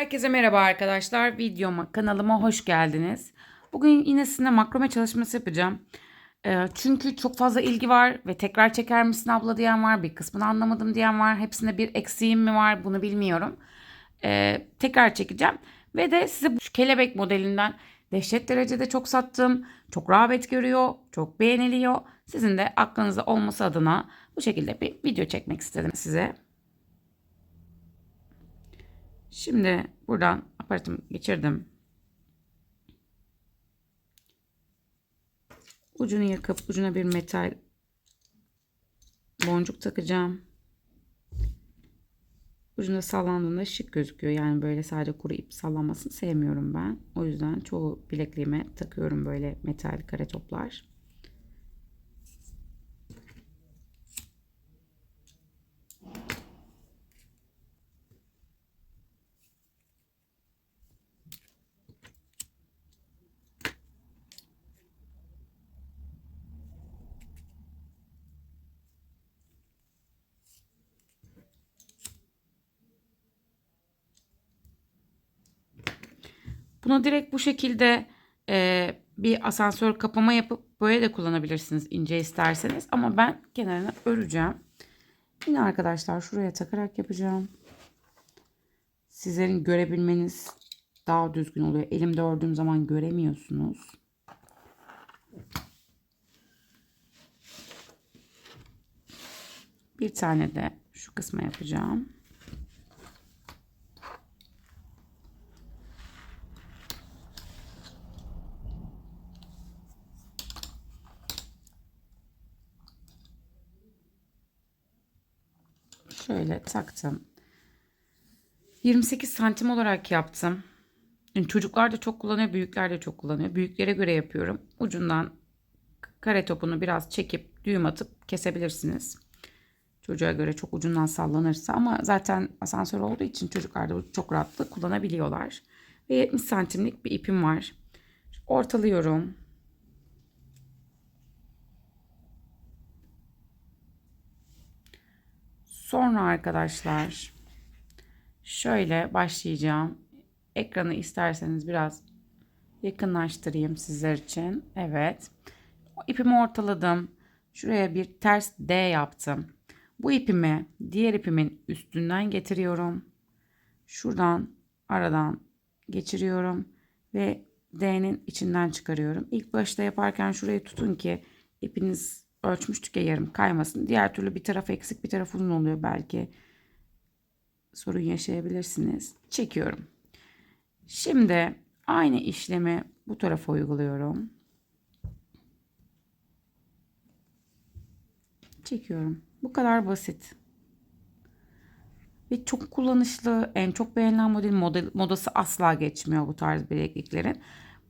Herkese merhaba arkadaşlar. Videoma, kanalıma hoş geldiniz. Bugün yine sizinle makrome çalışması yapacağım. Ee, çünkü çok fazla ilgi var ve tekrar çeker misin abla diyen var. Bir kısmını anlamadım diyen var. Hepsinde bir eksiğim mi var bunu bilmiyorum. Ee, tekrar çekeceğim. Ve de size bu kelebek modelinden dehşet derecede çok sattım. Çok rağbet görüyor. Çok beğeniliyor. Sizin de aklınızda olması adına bu şekilde bir video çekmek istedim size. Şimdi buradan aparatımı geçirdim. Ucunu yakıp ucuna bir metal boncuk takacağım. Ucunda sallandığında şık gözüküyor. Yani böyle sadece kuru ip sallanmasını sevmiyorum ben. O yüzden çoğu bilekliğime takıyorum böyle metal kare toplar. Bunu direkt bu şekilde e, bir asansör kapama yapıp böyle de kullanabilirsiniz ince isterseniz. Ama ben kenarına öreceğim. Yine arkadaşlar şuraya takarak yapacağım. Sizlerin görebilmeniz daha düzgün oluyor. Elimde ördüğüm zaman göremiyorsunuz. Bir tane de şu kısma yapacağım. Şöyle taktım. 28 santim olarak yaptım. Yani çocuklar da çok kullanıyor, büyükler de çok kullanıyor. Büyüklere göre yapıyorum. Ucundan kare topunu biraz çekip düğüm atıp kesebilirsiniz. Çocuğa göre çok ucundan sallanırsa ama zaten asansör olduğu için çocuklar da çok rahatlıkla kullanabiliyorlar. Ve 70 santimlik bir ipim var. Ortalıyorum. Sonra arkadaşlar şöyle başlayacağım. Ekranı isterseniz biraz yakınlaştırayım sizler için. Evet. İpimi ortaladım. Şuraya bir ters D yaptım. Bu ipimi diğer ipimin üstünden getiriyorum. Şuradan aradan geçiriyorum ve D'nin içinden çıkarıyorum. İlk başta yaparken şurayı tutun ki ipiniz ölçmüştük ya yarım kaymasın. Diğer türlü bir taraf eksik bir taraf uzun oluyor belki. Sorun yaşayabilirsiniz. Çekiyorum. Şimdi aynı işlemi bu tarafa uyguluyorum. Çekiyorum. Bu kadar basit. Ve çok kullanışlı, en çok beğenilen model, model modası asla geçmiyor bu tarz bilekliklerin.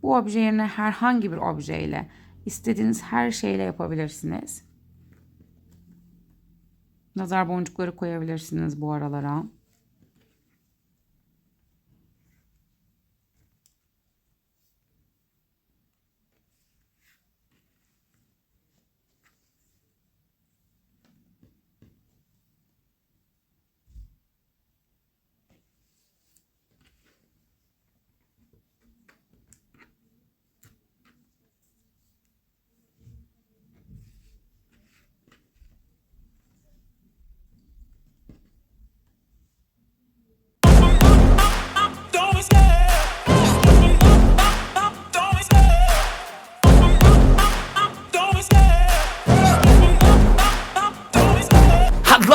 Bu obje yerine herhangi bir objeyle istediğiniz her şeyle yapabilirsiniz. Nazar boncukları koyabilirsiniz bu aralara.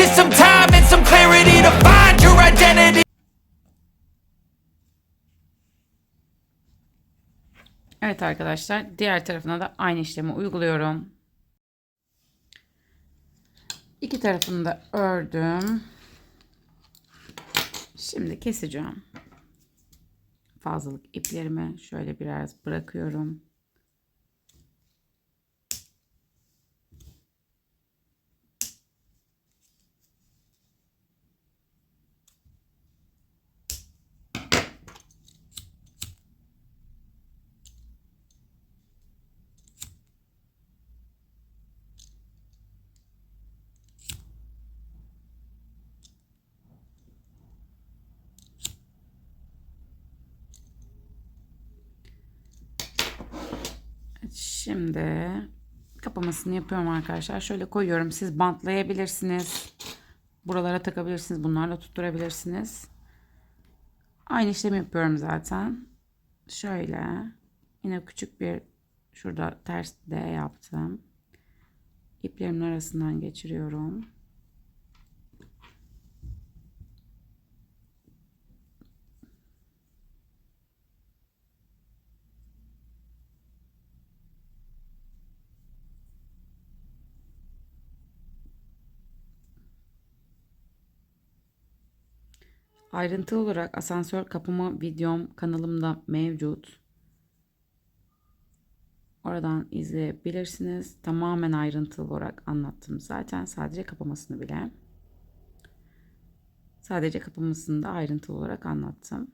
is some time and some clarity to find your identity Evet arkadaşlar diğer tarafına da aynı işlemi uyguluyorum. İki tarafını da ördüm. Şimdi keseceğim. Fazlalık iplerimi şöyle biraz bırakıyorum. Evet, Şimdi kapamasını yapıyorum arkadaşlar. Şöyle koyuyorum. Siz bantlayabilirsiniz. Buralara takabilirsiniz. Bunlarla tutturabilirsiniz. Aynı işlemi yapıyorum zaten. Şöyle. Yine küçük bir şurada ters D yaptım. İplerimin arasından geçiriyorum. Ayrıntılı olarak asansör kapımı videom kanalımda mevcut. Oradan izleyebilirsiniz. Tamamen ayrıntılı olarak anlattım zaten. Sadece kapamasını bile. Sadece kapamasını da ayrıntılı olarak anlattım.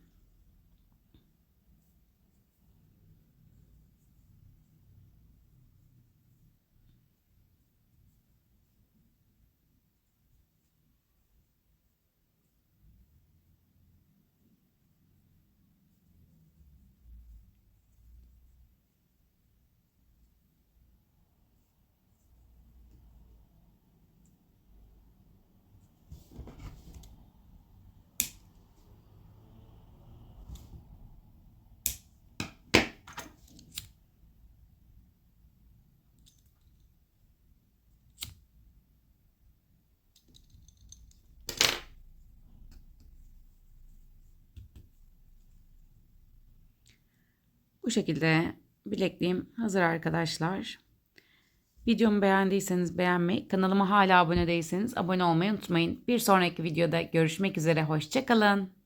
Bu şekilde bilekliğim hazır arkadaşlar. Videomu beğendiyseniz beğenmeyi, kanalıma hala abone değilseniz abone olmayı unutmayın. Bir sonraki videoda görüşmek üzere, hoşçakalın.